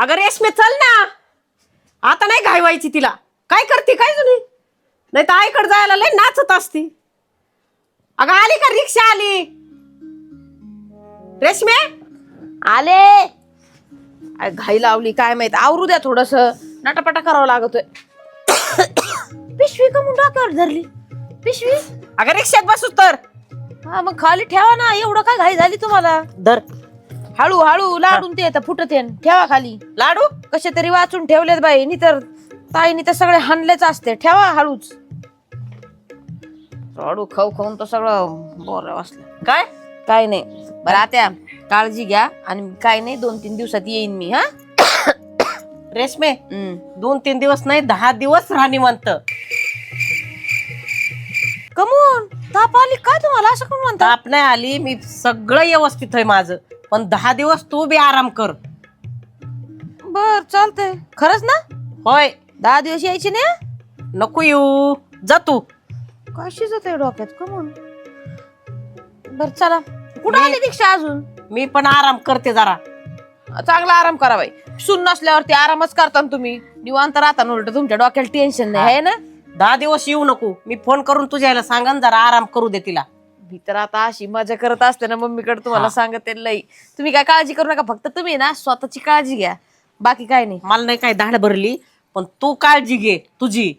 अगं रेशमे चल ना. आता नाही घाई व्हायची तिला. काय करते काय जुनी? नाही तर आईकडे जायला लय नाचत असती. अगं आली का रिक्षा आली? रेशमे? आले. घाई लावली काय माहीत. आवरू द्या थोडस. नटापटा करावं लागतोय. पिशवी का म्हणून डोक्यावर धरली? पिशवी? अगं रिक्षात बसू तर. हा मग खाली ठेवा ना. एवढं काय घाई झाली तुम्हाला? धर. हळू हळू लाडून ते येतं फुटत ठेवा खाली. लाडू? कसे तरी वाचून ठेवलेत बाई नी तर ताईनी तर सगळे हाणलेच असते. ठेवा हळूच. लाडू खाऊ खाऊन तर सगळं बोर वाचलं. काय? काय नाही. बरं आता काळजी घ्या आणि काय नाही दोन तीन दिवसात येईन मी हा. रेशमे हम्म. दोन तीन दिवस नाही दहा दिवस राहणी म्हणत कमून ताप आली काय तुम्हाला? असं कोण म्हणता? ताप नाही आली मी सगळं व्यवस्थित आहे माझं. पण दहा दिवस तू बी आराम कर. बर चालतंय. खरंच ना? होय. दहा दिवस यायचे ना नको येऊ. जा तू. काय शिजत आहे डोक्यात कमून बर चला. कुठं आली दीक्षा अजून? मी पण आराम करते जरा. चांगला आराम करा बाई. सून नसल्यावरती आरामच करता ना तुम्ही. निवांत राहता ना उलट तुमच्या डोक्याला टेन्शन नाही आहे ना? दहा दिवस येऊ नको. मी फोन करून तुझ्या सांगा ना जरा आराम करू दे तिला. मी तर आता अशी मजा करत असते ना मम्मीकडे तुम्हाला सांगते लई. तुम्ही काय काळजी करू नका फक्त तुम्ही ना स्वतःची काळजी घ्या. बाकी काय नाही. मला नाही काय धाड भरली पण तू काळजी घे तुझी.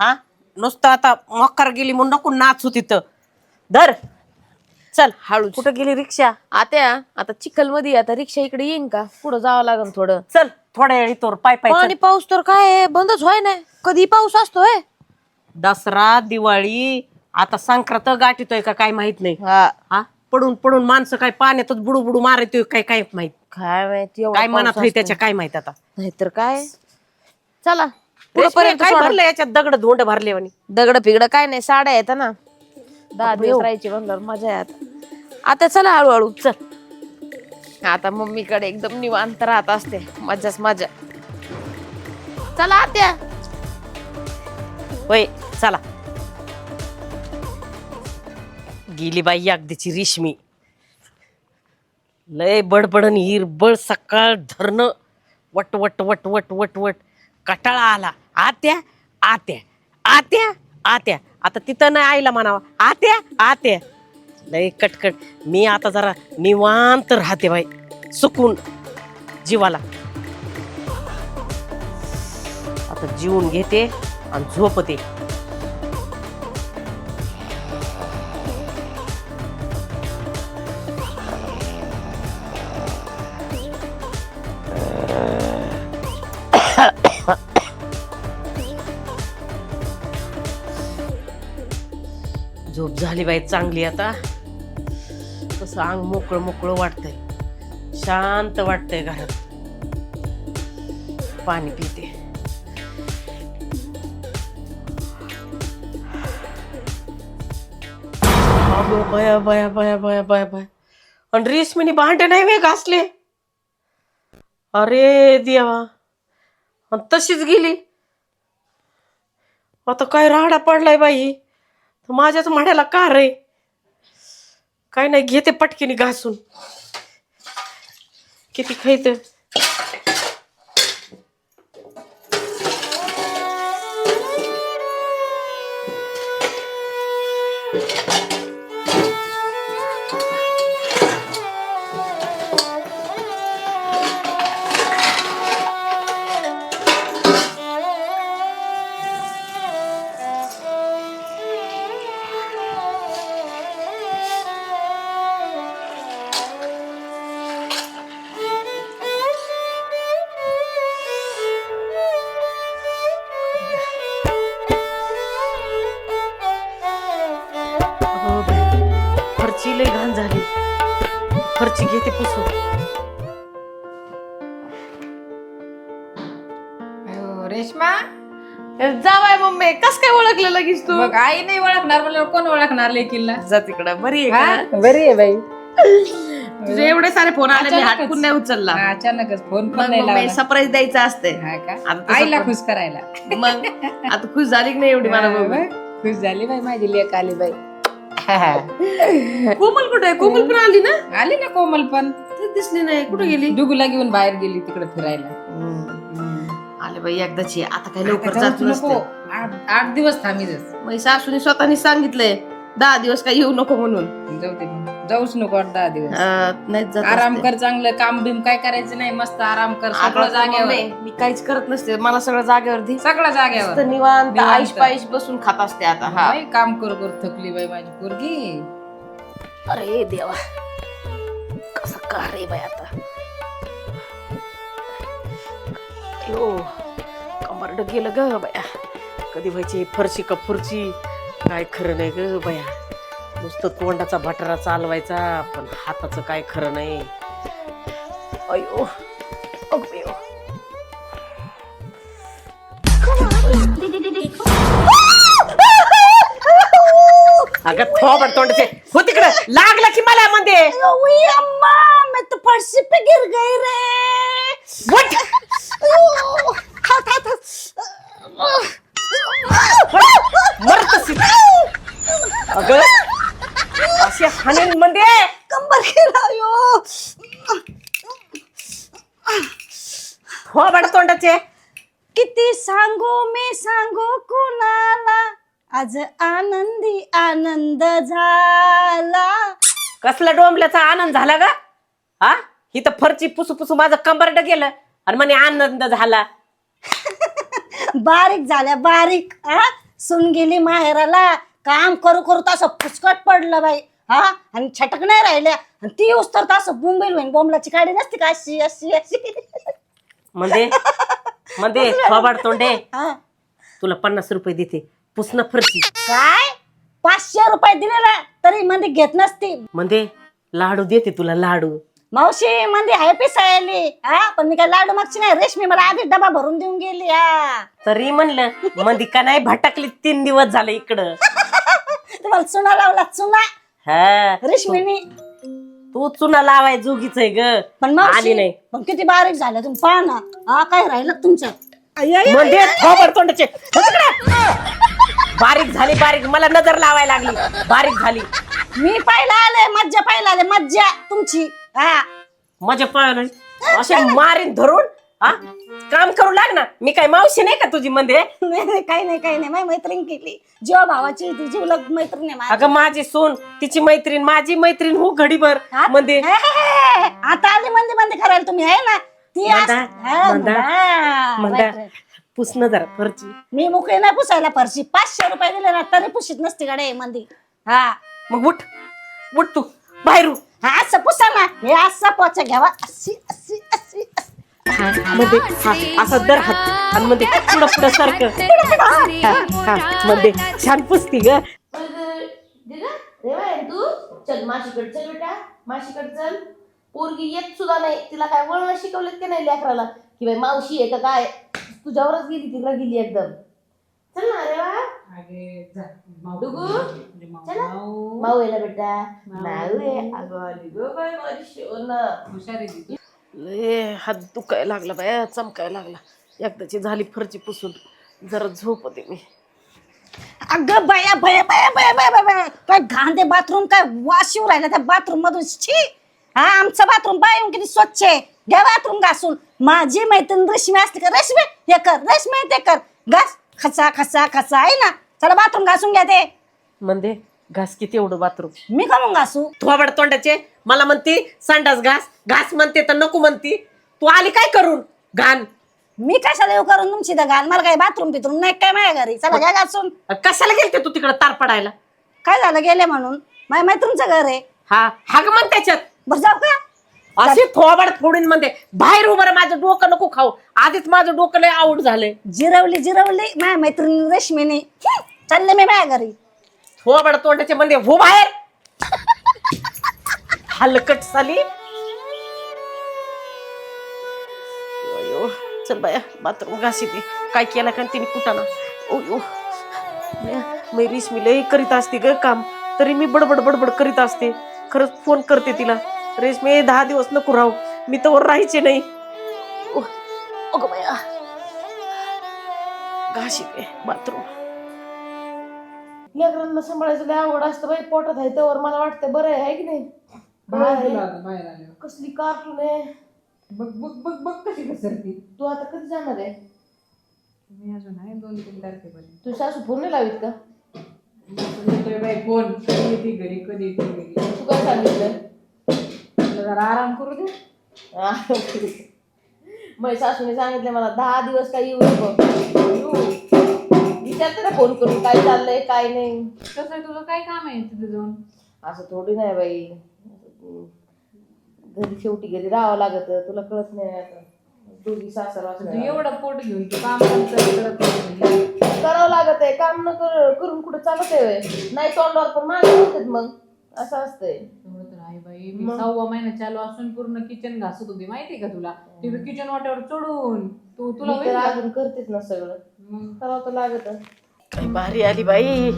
हा? नुसतं आता मक्कार गेली म्हणून नको नाच होती धर. चल हळू कुठं गेली रिक्षा? आता आता चिखलमध्ये आता रिक्षा इकडे येईन का? पुढे जावं लागेल थोडं. चल थोड्या वेळी तोर पाय पाय पाणी चल. पाऊस तर काय आहे, बंदच व्हाय नाही कधी पाऊस असतोय. दसरा दिवाळी आता संक्रांत गाठीतोय का काय माहीत नाही. हा. हा? पडून पडून माणसं काय पाण्यातच बुडू बुडू मारतोय काय काय माहीत? काय माहिती? एवढा काय पाऊस मनात होई असतोय. त्याच्या काय माहीत आता? नाहीतर काय? चला रेशमे, पुढपर्यंत काय. भरलं याच्यात? दगड धोंड भरले म्हणे दगड फिगड काय नाही साड्या येतात ना. दहा दिवस राहायची म्हणल्यावर मजा आहे आता. आता चला हळूहळू चल. आता मम्मीकडे एकदम निवांत राहत असते. मजाच मजा. चला आत्या. होय चला. गेली बाई अगदीची रेशमी. लय बडबडन हिरबळ सकाळ धरणं. वट वट वट वट वट वट. कटाळा आला. आत्या आत्या आत्या आत्या. आता तिथं नाही आईला म्हणावा. आत्या आत्या. लय कटकट. मी आता जरा निवांत राहते बाई. सुकून जीवाला. आता जीवन घेते आणि झोपते. झाली बाई चांगली आता. कसं अंग मोकळं मोकळं वाटतंय. शांत वाटतंय घरात. पाणी पिते. बया बया बया बया बया बया. आणि रेशमीने भांडे नाही वे घासले. अरे देवा. आणि तशीच गेली. आता काय राहाडा पडलाय बाई. तर माझ्याच म्हणायला का रे? काय नाही घेते पटकीने घासून. किती खायत पुसून अहो, रेश्मा? जावाय मम्मी. कस काय ओळखलं लगेच तू? मग आई नाही ओळखणार मला कोण ओळखणार लेकीला? जा तिकडं. बरी आहे का? बरी आहे बाई. तुझे एवढे सारे फोन आले मी अचानकच. नाही उचलला. अचानकच. फोन पण नाही लावला. सरप्राईज द्यायचं असते. हा का? आता तसं आईला पण- खुश करायला. मग? आता खुश झाली की नाही एवढी मला हा, मम्मी? बघ, खुश झाली बाई माझी लेक आली बाई. कोमल कुठे आहे? कोमल पण आली ना? आली ना कोमल पण. तर दिसली नाही. कुठे गेली? डुगूला घेऊन बाहेर गेली तिकडे फिरायला. आले बाई एकदाची. आता काय लवकर जात नसते नको. आठ आठ दिवस थांबीच माझी सासूने स्वतःनी सांगितलंय दहा दिवस काय येऊ नको म्हणून. जाऊ दे मग. जाऊच नको आठ दहा दिवस. जात आराम असते. कर चांगलं काम बिम काय करायचं नाही मस्त आराम कर. सगळं जागेवर. मम्मी, मी काहीच करत नसते. मला सगळं जागेवरती सगळं जागेवर. नुसतं निवांत निवांत. आईश पाईश बसून खात असते आता हा. बाई, काम करू करू थकली बाई माझी पोरगी. अरे देवा. कसं का रे बाई आता? अयो कंबरड गेलं ग बया. कधी व्हायची फरशी का फुरची काय खरं नाही ग बया. नुसतं तोंडाचा भटारा चालवायचा पण हाताचं काय खरं नाही. अयो अगं अगं थोबड तोंडाचे. हो तिकडे. लागला की मला मध्ये. अम्मा मैं तो फर्शी पे गिर गई रे. मरत अगं असे हाणेन मध्ये कंबर गिरायो थोबड तोंडाचे. किती सांगू मी सांगू कुणाला? आज आनंदी आनंद झाला. कसला डोंबल्याचा आनंद झाला ग? हा? ही तर फरची पुसू पुसू माझं कंबरड गेलं आणि म्हणे आनंद झाला. बारीक झाल्या बारीक हा? सुन गेली माहेराला. काम करू करू तसं फुसकट पडलं बाई. हा? आणि छटक नाही राहिल्या. आणि ती येऊस तर तसं बुंबील होईन. बोंबलाची काडी नसते का? अशी अशी अशी. मध्ये थोबड तोंडे? हा. तुला पन्नास रुपये देते. पुसणं फरची काय? पाचशे रुपये दिले ना तरी मध्ये घेत नसती. मध्ये लाडू देते तुला लाडू. मावशी मध्ये आहे पिसायली हा? पण मी काय लाडू मागची नाही. रेशमी मला आधी डबा भरून देऊन गेली हा. तरी म्हणलं मध्ये का नाही भटकली? तीन दिवस झाले इकडं. तुम्हाला चुना लावला चुना. हा. रेशमीनी. तू चुना लावाय जोगीच आहे ग. पण आली मावशी नाही. पण किती बारीक झालं तुम्ही पहा ना. हा काय राहिलं तुमचं? आई, आई, आई, मध्ये आई. थोबड तोंडाचे. हो तिकडं. बारीक झाली बारीक. मला नजर लावायला लागली. बारीक झाली. मी पाहिला आले मज्जा पाहिला आले मज्जा तुमची. हा. माझ्या पायाला असे मारीन धरून हा? काम करू लाग ना. मी काय मावशी नाही का तुझी मध्ये? नाही नाही, काही नाही काही नाही. माझी मैत्रीण केली. जीवा भावाची ती जीवलग मैत्रीण आहे माझी. अगं माझी सून तिची मैत्रीण माझी मैत्रीण हो घडीभर हा? मध्ये. हे, हे, हे, आता आली मंदी मंदी करायला तुम्ही आहे ना? ती अस- मंदा, हा, मंदा, हा, मंदा right, right. पुसणं जरा फरची मी मुकळी नाही पुसायला फरशी. पाचशे रुपये दिले ना तरी पुशीत नसती गाडे मंदी. हा. मग उठ. उठ तू. बाहेर उठ. हा असं पुसा ना. हे असं पोचा घ्यावा. अशी अशी अशी अशी. मध्ये हा, असं दर हात. आणि मध्ये पुढं पुढं सारखं. हा, मध्ये छान पुसती ग. तू चल माशीकडे चल बेटा माशीकडे चल पोरगी येत सुद्धा नाही तिला काय वळण शिकवलेत की नाही लेकराला की बाई मावशी आहे का काय तुझ्यावरच गेली तिकडे गेली एकदम चल. ना रे वा डुगू चला माऊ आहे ना बेटा. माऊ. आहे अगं आली गं माझी शिवना हुशार आहे. लय हात दुखायला लागला बाया चमकायला लागला. एकदाची झाली फरची पुसून. जरा झोप होते मी. अगं बया बया बया बया बया बया बया. काय घांदे बाथरूम काय वाशिव राहिला त्या बाथरूम मधून? छी! हा आमचं बाथरूम बाय किती स्वच्छ आहे. घ्या बाथरूम घासून. माझी मैत्रीण रेशमी असते का? रेशमी हे कर रेशमी ते कर. घास खचा खचा खचा आहे ना? चला बाथरूम घासून घ्या ते. म्हणजे घास किती एवढं बाथरूम? मी का मग घासू. थोबड तोंडाचे. मला म्हणती संडास घास. घास म्हणते तर नको म्हणती. तू आली काय करून? घाण. मी कशाला येऊ करून तुमची तर घाल मला काय बाथरूम बिथरूम नाही काय माझ्या घरी? चला घ्या घासून. कशाला गेलते तू तिकडे तार पडायला? काय झालं गेले म्हणून? माझ्या मैत्रीणचं घर आहे. हा हाग म्हण त्याच्यात. बरं जाऊ का? अशी थोबड फोडून म्हणते. बाहेर उभं राहा, माझं डोकं नको खाऊ. आधीच माझं डोकं लय आऊट झालंय. जिरवली जिरवली. माझ्या मैत्रिणी रेशमीने. हं, चालले मी माझ्या घरी. थोबड तोंडाचे म्हणते हो बाहेर हलकट साली. अयो चल बाया बाथरूम घासी ती काय केलं का तिने कुठाना ओयो मी रेशमी लई करीत असते ग काम. तरी मी बडबड बडबड करीत असते. खरंच फोन करते तिला. रेशमी दहा दिवस नको राहू. मी तर राहायचे नाही. ओ- अगं बाया. घाशी ते बाथरूम. लेकरांना सांभाळायचं लय अवघड असतं बाई पोटात आहे त्यावर मला वाटतं बरं आहे की नाही? बाहेर आता बाहेर आल्यावर कसली कार्टून आहे. बघ बघ बघ बघ कशी घसरती. तू आता कधी जाणार आहे? मी अजून आहे दोन तीन तारखेपर्यंत. तू सासू फोन नाही लावित का? येतोय बाई फोन कधी येते घरी कधी येते घरी? तू काय सांगितलं? तुला जरा आराम करू दे. माझ्या सासूने सांगितलं मला दहा दिवस काय येऊ नको. विचारते ना फोन करून काय चाललंय काय नाही. कसं आहे तुझं काय काम आहे तिथे जाऊन? असं थोडी नाही बाई. घरी शेवटी घरी राहावं लागत तुला कळत नाही आता. दोघी सासर तू एवढं पोट घेऊन तू काम. करावं लागत आहे काम न कर करून कुठे चालत आहे व्हय. नाही तोंडावर पण होतात मग. असं असतंय. एवढं तर आहे बाई. मी सव्वा महिना चालू असून पूर्ण किचन घासत होती. माहिती का तुला? किचन वाट्यावर चढून तू तुला मी तर होईल का? अजून करतेच ना सगळं. करावं तर लागत काय भारी आली बाई.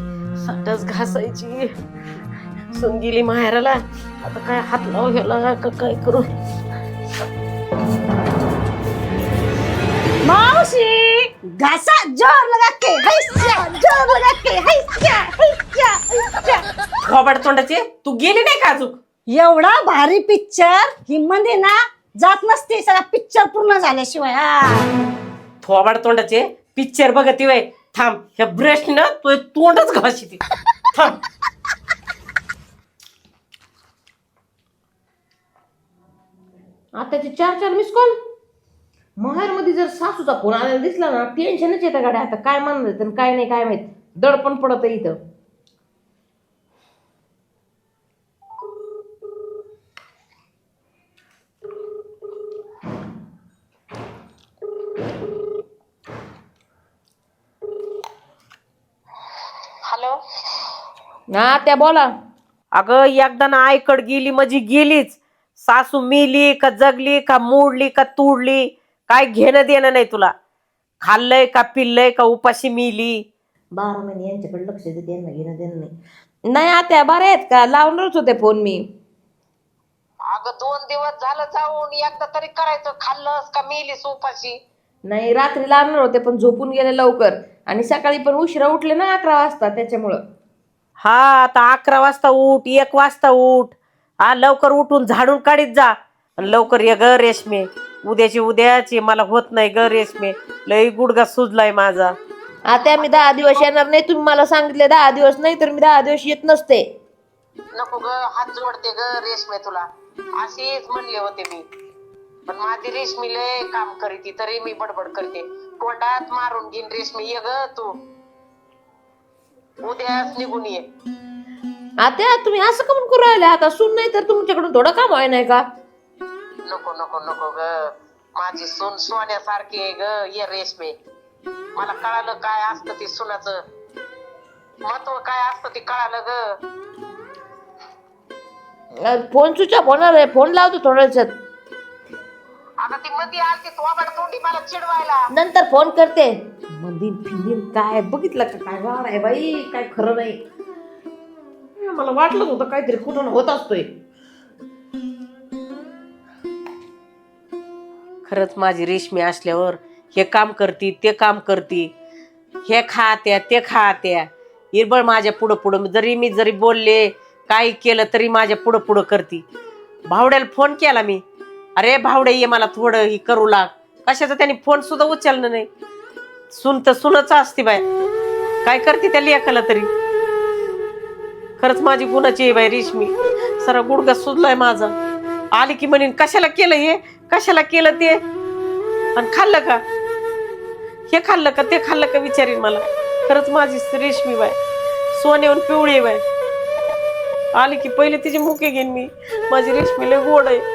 साठच घासायची. सून गेली माहेराला. आता काय हात लाव ह्याला का काय करू? मावशी घासा जोर लगा के. हैस्या जोर लगा के. हैस्या हैस्या हैस्या खबाड तोंडाचे. तू गेली नाही का अजून? एवढा भारी पिक्चर ही मध्ये ना जात नसते सगळा पिक्चर पूर्ण झाल्याशिवाय. हा. थोबाड तोंडाचे. पिक्चर बघती वय थांब ह्या ब्रश ना तो तोंडच घाशी ती थांब. आताचे चार चार मिस कॉल महारमध्ये जर सासूचा फोन आलेला दिसला ना टेन्शनच येतं गाड्या. आता काय म्हणणार आणि काय नाही काय माहीत. दडपण पडत इथं. हा त्या बोला. अगं एकदा ना आईकड गेली म्हणजे गेलीच. सासू मिली का जगली का मोडली का तुडली काय घेणं देणं नाही तुला. खाल्लंय का पिल्लंय का उपाशी मिली. बारा महिने यांच्याकडे लक्ष देते यांना घेणं देणं नाही. नाही आत्या बरे आहेत का? लावणारच होते फोन मी. अगं दोन दिवस झालं जाऊन एकदा तरी करायचं. खाल्लंस का मेलीस उपाशी? नाही रात्री लावणार होते पण झोपून गेले लवकर. आणि सकाळी पण उशिरा उठले ना अकरा वाजता त्याच्यामुळं. हा आता अकरा वाजता उठ एक वाजता उठ. हा लवकर उठून झाडून काढीत जा. आणि लवकर ये ग रेशमे. उद्याची उद्याची मला होत नाही ग रेशमे. लय गुडगा सुजलाय माझा. आता मी दहा दिवस येणार नाही तुम्ही मला सांगितले दहा दिवस नाही तर मी दहा दिवस येत नसते. नको ग हात जोडते ग रेशमे तुला. अशीच म्हणले होते मी. पण माझी रेशमी लय काम करीती तरी मी बडबड करते. तोंडात मारून घेईन रेशमी ये ग तू. उद्याच निघून ये. आता तुम्ही असं कमून करू राहिले? आता सून नाही तर तुमच्याकडून थोडं काम आहे नाही का? नको नको नको ग. माझी सून सोन्यासारखी आहे ग. ये रेशमे. मला कळालं काय असतं ती सुनाचं. महत्त्व काय असतं ते कळालं ग. फोन स्विच ऑफ होणार आहे. फोन लावतो थोड्या वेळात आता ती मध्ये आलती थोबाड तोंडी मला चिडवायला. नंतर फोन करते. मंदिर फिंदीन काय? बघितलं का? काय वार आहे बाई? काय खरं नाही. मला वाटलं होतं काहीतरी कुठून होत असतोय. खरंच माझी रेशमी असल्यावर हे काम करती ते काम करती. हे खात्या ते खात्या. इरबळ माझ्या पुढं पुढं जरी मी जरी बोलले काही केलं तरी माझ्या पुढं पुढं करती. भावड्याला फोन केला मी. अरे भावडे ये मला थोडं ही करू लाग. कशाचं त्यांनी फोन सुद्धा उचललं नाही. सुन तर सुनच असते बाय काय करते त्या लेखाला तरी? खरंच माझी गुणाची आहे बाई रेशमी. सरा गुडगा सुजलाय माझा. आली की म्हणेन कशाला केलं हे? कशाला केलं ते? आणि खाल्लं का? हे खाल्लं का ते खाल्लं का विचारीन मला? खरंच माझी रेशमी बाय सोन्याहून पिवळी बाय आली की पहिले तिचे मुके घेईन मी. माझी रेशमी लय गोड आहे.